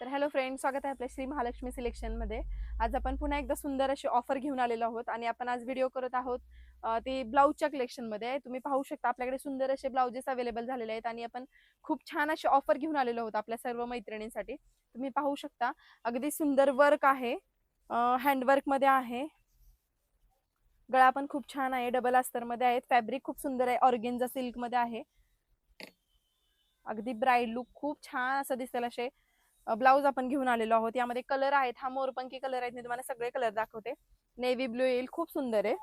तर hello friend स्वागत आहे आपल्या श्री महालक्ष्मी सिलेक्शनमध्ये आज आपण पुन्हा एकदा सुंदर अशी ऑफर घेऊन आलेलो आहोत आणि आपण आज व्हिडिओ करत आहोत ते ब्लाऊजच्या कलेक्शनमध्ये तुम्ही पाहू शकता आपल्याकडे सुंदर असे ब्लाउजेस अवेलेबल झालेले आहेत आणि आपण खूप छान अशी ऑफर घेऊन आलेलो आहोत आपल्या सर्व मैत्रिणींसाठी. तुम्ही पाहू शकता अगदी सुंदर वर्क आहे हँडवर्कमध्ये आहे. गळा पण खूप छान आहे डबल अस्तरमध्ये आहेत. फॅब्रिक खूप सुंदर आहे ऑर्गेन्झा सिल्कमध्ये आहे. अगदी ब्राईड लुक खूप छान असं दिसेल असे ब्लाऊज आपण घेऊन आलेलो आहोत. यामध्ये कलर आहेत. हा मोरपंखी कलर आहेत. मी तुम्हाला सगळे कलर दाखवते. नेव्ही ब्लू येईल. खूप सुंदर आहे.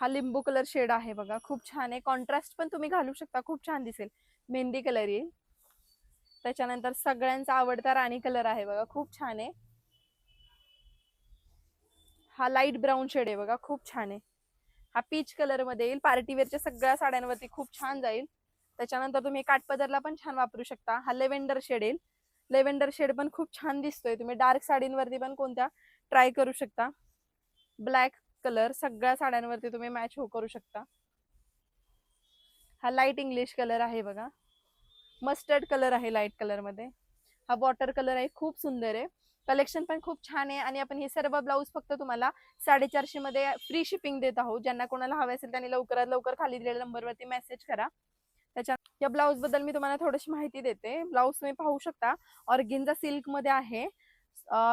हा लिंबू कलर शेड आहे बघा. खूप छान आहे. कॉन्ट्रास्ट पण तुम्ही घालू शकता. खूप छान दिसेल. मेहंदी कलर येईल. त्याच्यानंतर सगळ्यांचा आवडता राणी कलर आहे बघा. खूप छान आहे. हा लाइट ब्राऊन शेड आहे बघा. खूप छान आहे. हा पीच कलरमध्ये येईल. पार्टीवेअरच्या सगळ्या साड्यांवरती खूप छान जाईल. त्याच्यानंतर तुम्ही काठपदरला पण छान वापरू शकता. हा लेव्हेंडर शेड येईल. लेव्हेंडर शेड पण खूप छान दिसतोय. तुम्ही डार्क साडींवरती पण कोणत्या ट्राय करू शकता. ब्लॅक कलर सगळ्या साड्यांवरती तुम्ही मॅच हो करू शकता. हा लाइट इंग्लिश कलर आहे बघा. मस्टर्ड कलर आहे लाइट कलरमध्ये. हा वॉटर कलर आहे खूप सुंदर आहे. कलेक्शन पण खूप छान आहे आणि आपण हे सर्व ब्लाऊज फक्त तुम्हाला साडेचारशे मध्ये फ्री शिपिंग देत आहोत. ज्यांना कोणाला हवे असेल त्यांनी लवकरात लवकर खाली दिलेल्या नंबरवरती मेसेज करा. त्याच्या या ब्लाऊजबद्दल मी तुम्हाला थोडीशी माहिती देते. ब्लाऊज तुम्ही पाहू शकता. ऑर्गिनचा सिल्कमध्ये आहे.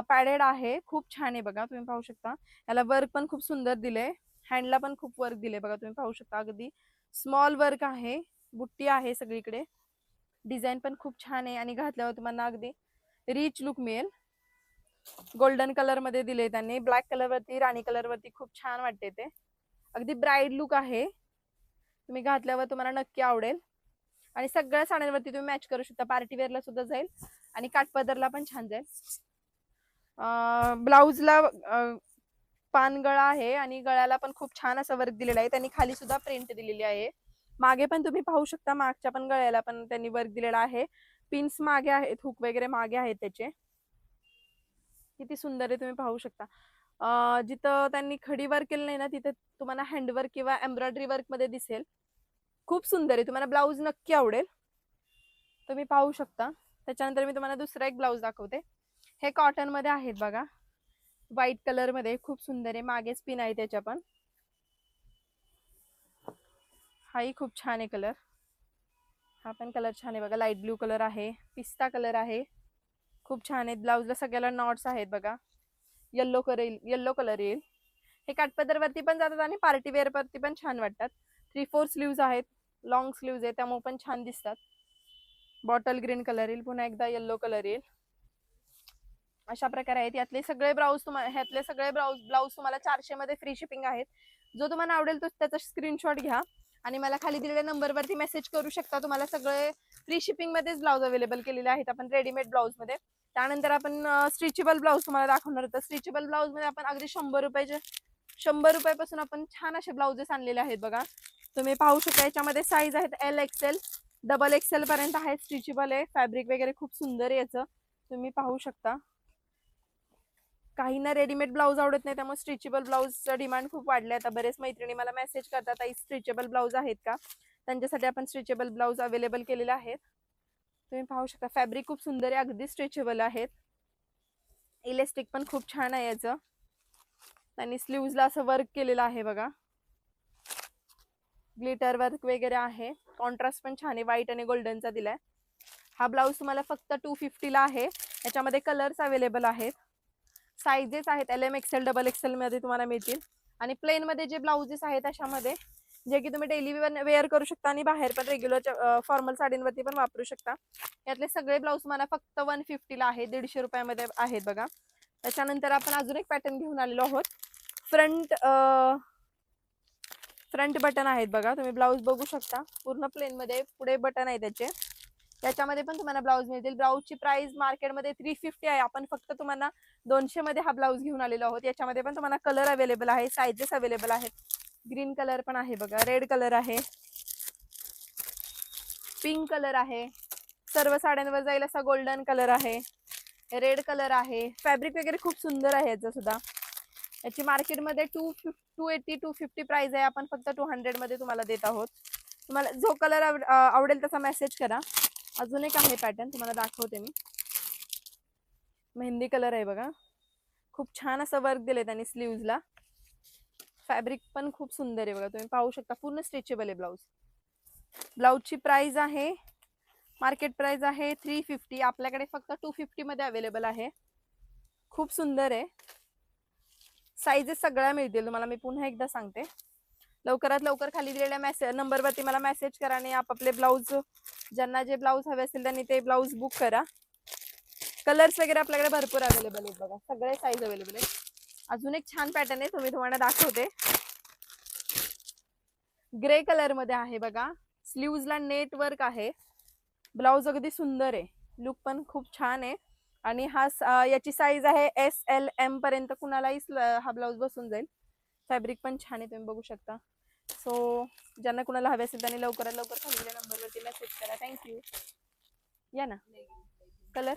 पॅडेड आहे. खूप छान आहे बघा तुम्ही पाहू शकता. याला वर्क पण खूप सुंदर दिले हँडला पण खूप वर्क दिले बघा तुम्ही पाहू शकता. अगदी स्मॉल वर्क आहे. बुट्टी आहे सगळीकडे. डिझाईन पण खूप छान आहे. आणि घातल्यावर तुम्हाला अगदी रिच लुक मिळेल. गोल्डन कलरमध्ये दिले त्यांनी. ब्लॅक कलर वरती राणी कलर वरती खूप छान वाटते ते. अगदी ब्राईट लुक आहे. तुम्ही घातल्यावर तुम्हाला नक्की आवडेल. आणि सगळ्या साड्यांवरती तुम्ही मॅच करू शकता. पार्टी वेअरला सुद्धा जाईल. आणि काठपदरला पण छान जाईल. ब्लाऊजला पानगळा आहे आणि गळ्याला पण खूप छान असं वर्क दिलेला आहे. त्यांनी खाली सुद्धा प्रिंट दिलेली आहे. मागे पण तुम्ही पाहू शकता मागच्या पण गळ्याला पण त्यांनी वर्क दिलेला आहे. पिन्स मागे आहेत हुक वगैरे मागे आहेत त्याचे. किती सुंदर आहे तुम्ही पाहू शकता. जिथं त्यांनी खडी वर्क केलं नाही ना तिथे तुम्हाला हँडवर्क किंवा एम्ब्रॉयडरी वर्कमध्ये दिसेल. खूप सुंदर आहे. तुम्हाला ब्लाऊज नक्की आवडेल. तुम्ही पाहू शकता. त्याच्यानंतर मी तुम्हाला दुसरा एक ब्लाऊज दाखवते. हे कॉटनमध्ये आहेत बघा. व्हाईट कलरमध्ये खूप सुंदर आहे. मागेच पिन आहे त्याच्या पण. हाही खूप छान आहे कलर हा पण कलर छान आहे बघा. लाइट ब्लू कलर आहे. पिस्ता कलर आहे. खूप छान आहेत. ब्लाऊजला सगळ्याला नॉट्स आहेत बघा. येल्लो कलर येईल. येल्लो कलर येईल. हे काटपदरवरती पण जातात आणि पार्टी वेअर वरती पण छान वाटतात. थ्री फोर स्लीव्ज आहेत. लॉंग स्लीव्ज आहेत. त्यामुळे पण छान दिसतात. बॉटल ग्रीन कलर येईल. पुन्हा एकदा येल्लो कलर येईल. अशा प्रकारे आहेत. यातले सगळे ब्लाऊज तुम्हाला ह्यातले सगळे ब्लाऊज ब्लाऊज तुम्हाला चारशे मध्ये फ्री शिपिंग आहेत. जो तुम्हाला आवडेल तो त्याचा स्क्रीनशॉट घ्या. आणि मला खाली दिलेल्या नंबरवरती मेसेज करू शकता. तुम्हाला सगळे फ्री शिपिंग मध्येच ब्लाऊज अवेलेबल केलेले आहेत. आपण रेडीमेड ब्लाऊजमध्ये. त्यानंतर आपण स्ट्रिचेबल ब्लाऊज तुम्हाला दाखवणार. होतं स्ट्रिचेबल ब्लाऊजमध्ये आपण अगदी शंभर रुपयाचे शंभर रुपयापासून आपण छान असे ब्लाउजेस आणलेले आहेत बघा. तुम्ही पाहू शकता याच्यामध्ये साईज आहेत एल एक्सेल डबल एक्सेल पर्यंत आहे स्ट्रिचेबल आहे. फॅब्रिक वगैरे खूप सुंदर आहे याचं. तुम्ही पाहू शकता. काहींना रेडीमेड ब्लाऊज आवडत नाही त्यामुळे स्ट्रिचेबल ब्लाऊजचं डिमांड खूप वाढले आता बरेच मैत्रिणी मला मेसेज करतात आई स्ट्रिचेबल ब्लाऊज आहेत का? त्यांच्यासाठी आपण स्ट्रिचेबल ब्लाऊज अवेलेबल केलेले आहेत. तुम्ही पाहू शकता फॅब्रिक खूप सुंदर आहे अगदी स्ट्रेचेबल आहेत. इलेस्टिक पण खूप छान आहे याचं. त्यांनी स्लीव्जला असं वर्क केलेलं आहे बघा. ग्लिटर वर्क वगैरे आहे. कॉन्ट्रास्ट पण छान आहे. व्हाईट आणि गोल्डनचा दिलाय. हा ब्लाऊज तुम्हाला फक्त टू फिफ्टीला आहे. याच्यामध्ये कलर्स अवेलेबल आहेत. साईजेस आहेत. L M XL double XL मध्ये तुम्हाला मिळतील. आणि प्लेनमध्ये जे ब्लाउजेस आहेत अशामध्ये जे की तुम्ही डेली वेअर करू शकता आणि बाहेर पण रेग्युलर फॉर्मल साडींवरती पण वापरू शकता. यातले सगळे ब्लाऊज तुम्हाला फक्त वन फिफ्टीला आहे. दीडशे रुपयामध्ये आहेत बघा. त्याच्यानंतर आपण अजून एक पॅटर्न घेऊन आलेलो आहोत. फ्रंट फ्रंट बटन आहेत बघा. तुम्ही ब्लाऊज बघू शकता. पूर्ण प्लेन मध्ये पुढे बटन आहे त्याचे. त्याच्यामध्ये पण तुम्हाला ब्लाऊज मिळतील. ब्लाऊजची प्राइस मार्केटमध्ये थ्री फिफ्टी आहे. आपण फक्त तुम्हाला दोनशे मध्ये हा ब्लाऊज घेऊन आलेलो आहोत. याच्यामध्ये पण तुम्हाला कलर अवेलेबल आहे. सायझेस अवेलेबल आहेत. ग्रीन कलर पण आहे बघा. रेड कलर आहे. पिंक कलर आहे. सर्व साड्यांवर जाईल असा गोल्डन कलर आहे. रेड कलर आहे. फॅब्रिक वगैरे खूप सुंदर आहे याचं सुद्धा. याची मार्केटमध्ये two two eighty two fifty price आहे. आपण फक्त टू हंड्रेडमध्ये तुम्हाला देत आहोत. तुम्हाला जो कलर आवडेल तसा मेसेज करा. अजून एक आहे पॅटर्न तुम्हाला दाखवते मी. मेहंदी कलर आहे बघा. खूप छान असं वर्क दिलं त्यांनी स्लीव्जला फॅब्रिक पण खूप सुंदर आहे बघा. तुम्ही पाहू शकता पूर्ण स्ट्रेचेबल आहे ब्लाऊज ब्लाऊजची प्राइस आहे मार्केट प्राइस आहे थ्री फिफ्टी आपल्याकडे फक्त टू फिफ्टीमध्ये अवेलेबल आहे. खूप सुंदर आहे. साईजेस सगळ्या मिळतील. तुम्हाला मी पुन्हा एकदा सांगते. लवकरात लवकर खाली दिलेल्या मेसेज नंबरवरती मला मेसेज करा आणि आपापले ब्लाऊज ज्यांना जे ब्लाऊज हवे असतील त्यांनी ते ब्लाऊज बुक करा. कलर्स वगैरे आपल्याकडे भरपूर अवेलेबल आहेत बघा. सगळे साईज अवेलेबल आहेत. अजून एक छान पॅटर्न आहे तुम्ही तुम्हाला दाखवते. ग्रे कलरमध्ये आहे बघा. स्लीव्जला नेट वर्क आहे. ब्लाऊज अगदी सुंदर आहे. लुक पण खूप छान आहे. आणि हा याची साईज आहे एस एल एम पर्यंत कुणालाही स्ल- हा ब्लाऊज बसून जाईल. फॅब्रिक पण छान आहे तुम्ही बघू शकता. सो ज्यांना कुणाला हवे असेल त्यांनी लवकरात लवकर खालीच्या नंबरवरती मेसेज करा. थँक्यू या ना. कलर